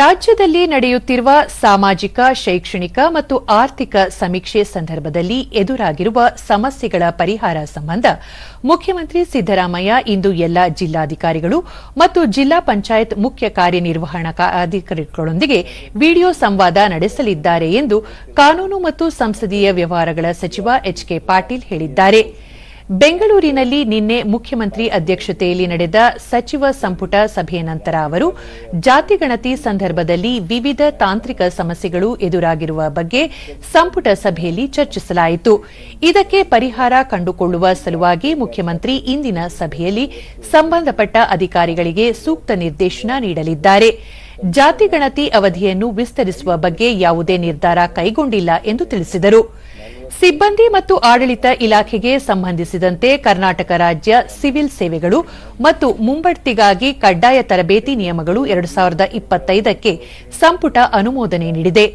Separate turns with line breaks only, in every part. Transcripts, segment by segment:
ರಾಜ್ಯದಲ್ಲಿ ನಡೆಯುತ್ತಿರುವ ಸಾಮಾಜಿಕ ಶೈಕ್ಷಣಿಕ ಮತ್ತು ಆರ್ಥಿಕ ಸಮೀಕ್ಷೆ ಸಂದರ್ಭದಲ್ಲಿ ಎದುರಾಗಿರುವ ಸಮಸ್ಯೆಗಳ ಪರಿಹಾರ ಸಂಬಂಧ ಮುಖ್ಯಮಂತ್ರಿ ಸಿದ್ದರಾಮಯ್ಯ ಇಂದು ಎಲ್ಲ ಜಿಲ್ಲಾಧಿಕಾರಿಗಳು ಮತ್ತು ಜಿಲ್ಲಾ ಪಂಚಾಯತ್ ಮುಖ್ಯ ಕಾರ್ಯನಿರ್ವಹಣಾಧಿಕಾರಿಗಳೊಂದಿಗೆ ವಿಡಿಯೋ ಸಂವಾದ ನಡೆಸಲಿದ್ದಾರೆ ಎಂದು ಕಾನೂನು ಮತ್ತು ಸಂಸದೀಯ ವ್ಯವಹಾರಗಳ ಸಚಿವ ಎಚ್ ಕೆ ಪಾಟೀಲ್ ಹೇಳಿದ್ದಾರೆ ಬೆಂಗಳೂರಿನಲ್ಲಿ ನಿನ್ನೆ ಮುಖ್ಯಮಂತ್ರಿ ಅಧ್ಯಕ್ಷತೆಯಲ್ಲಿ ನಡೆದ ಸಚಿವ ಸಂಪುಟ ಸಭೆಯ ನಂತರ ಅವರು ಜಾತಿಗಣತಿ ಸಂದರ್ಭದಲ್ಲಿ ವಿವಿಧ ತಾಂತ್ರಿಕ ಸಮಸ್ಯೆಗಳು ಎದುರಾಗಿರುವ ಬಗ್ಗೆ ಸಂಪುಟ ಸಭೆಯಲ್ಲಿ ಚರ್ಚಿಸಲಾಯಿತು ಇದಕ್ಕೆ ಪರಿಹಾರ ಕಂಡುಕೊಳ್ಳುವ ಸಲುವಾಗಿ ಮುಖ್ಯಮಂತ್ರಿ ಇಂದಿನ ಸಭೆಯಲ್ಲಿ ಸಂಬಂಧಪಟ್ಟ ಅಧಿಕಾರಿಗಳಿಗೆ ಸೂಕ್ತ ನಿರ್ದೇಶನ ನೀಡಲಿದ್ದಾರೆ ಜಾತಿಗಣತಿ ಅವಧಿಯನ್ನು ವಿಸ್ತರಿಸುವ ಬಗ್ಗೆ ಯಾವುದೇ ನಿರ್ಧಾರ ಕೈಗೊಂಡಿಲ್ಲ ಎಂದು ತಿಳಿಸಿದರು ಸಿಬ್ಬಂದಿ ಮತ್ತು ಆಡಳಿತ ಇಲಾಖೆಗೆ ಸಂಬಂಧಿಸಿದಂತೆ ಕರ್ನಾಟಕ ರಾಜ್ಯ ಸಿವಿಲ್ ಸೇವೆಗಳು ಮತ್ತು ಮುಂಬಡ್ತಿಗಾಗಿ ಕಡ್ಡಾಯ ತರಬೇತಿ ನಿಯಮಗಳು ಎರಡು ಸಾವಿರದ ಇಪ್ಪತ್ತೈದಕ್ಕೆ ಸಂಪುಟ ಅನುಮೋದನೆ ನೀಡಿದೆ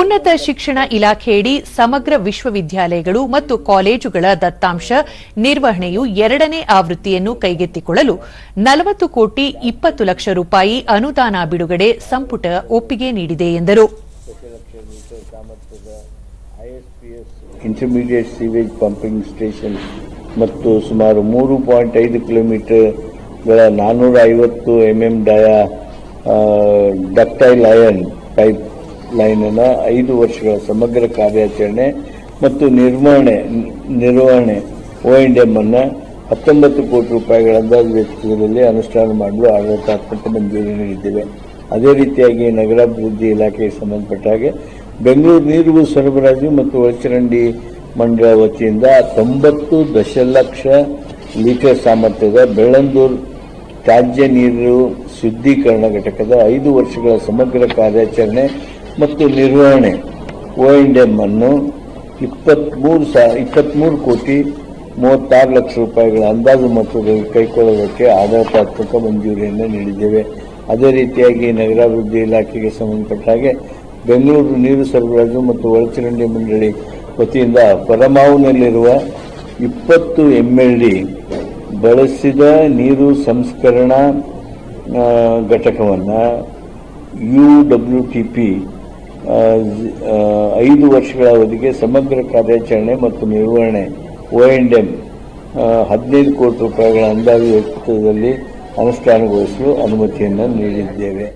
ಉನ್ನತ ಶಿಕ್ಷಣ ಇಲಾಖೆಯಡಿ ಸಮಗ್ರ ವಿಶ್ವವಿದ್ಯಾಲಯಗಳು ಮತ್ತು ಕಾಲೇಜುಗಳ ದತ್ತಾಂಶ ನಿರ್ವಹಣೆಯು ಎರಡನೇ ಆವೃತ್ತಿಯನ್ನು ಕೈಗೆತ್ತಿಕೊಳ್ಳಲು ನಲವತ್ತು ಕೋಟಿ ಇಪ್ಪತ್ತು ಲಕ್ಷ ರೂಪಾಯಿ ಅನುದಾನ ಬಿಡುಗಡೆ ಸಂಪುಟ ಒಪ್ಪಿಗೆ ನೀಡಿದೆ ಎಂದರು
ಇಂಟರ್ಮೀಡಿಯೇಟ್ ಸೀವೇಜ್ ಪಂಪಿಂಗ್ ಸ್ಟೇಷನ್ ಮತ್ತು ಸುಮಾರು ಮೂರು ಪಾಯಿಂಟ್ ಐದು ಕಿಲೋಮೀಟರ್ಗಳ ನಾನ್ನೂರ ಐವತ್ತು M M dia ductile iron pipe ಲೈನನ್ನು ಐದು ವರ್ಷಗಳ ಸಮಗ್ರ ಕಾರ್ಯಾಚರಣೆ ಮತ್ತು ನಿರ್ವಹಣೆ ನಿರ್ವಹಣೆ ಒ ಎನ್ ಎಮ್ ಅನ್ನು ಹತ್ತೊಂಬತ್ತು ಕೋಟಿ ರೂಪಾಯಿಗಳ ಅಂದಾಜು ವೆಚ್ಚದಲ್ಲಿ ಅನುಷ್ಠಾನ ಮಾಡಲು ಆಡಳಿತಾತ್ಮಕ ಮಂಜೂರಿ ನೀಡಿದ್ದೇವೆ ಅದೇ ರೀತಿಯಾಗಿ ನಗರಾಭಿವೃದ್ಧಿ ಇಲಾಖೆಗೆ ಸಂಬಂಧಪಟ್ಟ ಹಾಗೆ ಬೆಂಗಳೂರು ನೀರು ಸರಬರಾಜು ಮತ್ತು ಒಳಚರಂಡಿ ಮಂಡಳ ವತಿಯಿಂದ ತೊಂಬತ್ತು ದಶಲಕ್ಷ ಲೀಟರ್ ಸಾಮರ್ಥ್ಯದ ಬೆಳ್ಳಂದೂರು ತ್ಯಾಜ್ಯ ನೀರು ಶುದ್ಧೀಕರಣ ಘಟಕದ ಐದು ವರ್ಷಗಳ ಸಮಗ್ರ ಕಾರ್ಯಾಚರಣೆ ಮತ್ತು ನಿರ್ವಹಣೆ ಒ ಎಂಡ್ ಎಂ ಅನ್ನು ಇಪ್ಪತ್ಮೂರು ಸಾ ಇಪ್ಪತ್ತ್ಮೂರು ಕೋಟಿ ಮೂವತ್ತಾರು ಲಕ್ಷ ರೂಪಾಯಿಗಳ ಅಂದಾಜು ಮತ್ತು ಕೈಗೊಳ್ಳೋದಕ್ಕೆ ಆಡಳಿತಾತ್ಮಕ ಮಂಜೂರಿಯನ್ನು ನೀಡಿದ್ದೇವೆ ಅದೇ ರೀತಿಯಾಗಿ ನಗರಾಭಿವೃದ್ಧಿ ಇಲಾಖೆಗೆ ಸಂಬಂಧಪಟ್ಟ ಹಾಗೆ ಬೆಂಗಳೂರು ನೀರು ಸರಬರಾಜು ಮತ್ತು ಒಳಚರಂಡಿ ಮಂಡಳಿ ವತಿಯಿಂದ ಪರಮಾವುನಲ್ಲಿರುವ ಇಪ್ಪತ್ತು ಎಮ್ ಎಲ್ ಡಿ ಬಳಸಿದ ನೀರು ಸಂಸ್ಕರಣಾ ಘಟಕವನ್ನು ಯು ಡಬ್ಲ್ಯೂ ಟಿ ಪಿ ಐದು ವರ್ಷಗಳ ಅವಧಿಗೆ ಸಮಗ್ರ ಕಾರ್ಯಾಚರಣೆ ಮತ್ತು ನಿರ್ವಹಣೆ ಒ ಎಂಡ್ ಎಂ ಹದಿನೈದು ಕೋಟಿ ರೂಪಾಯಿಗಳ ಅಂದಾಜು ವೆಚ್ಚದಲ್ಲಿ ಅನುಷ್ಠಾನಗೊಳಿಸಲು ಅನುಮತಿಯನ್ನು ನೀಡಿದ್ದೇವೆ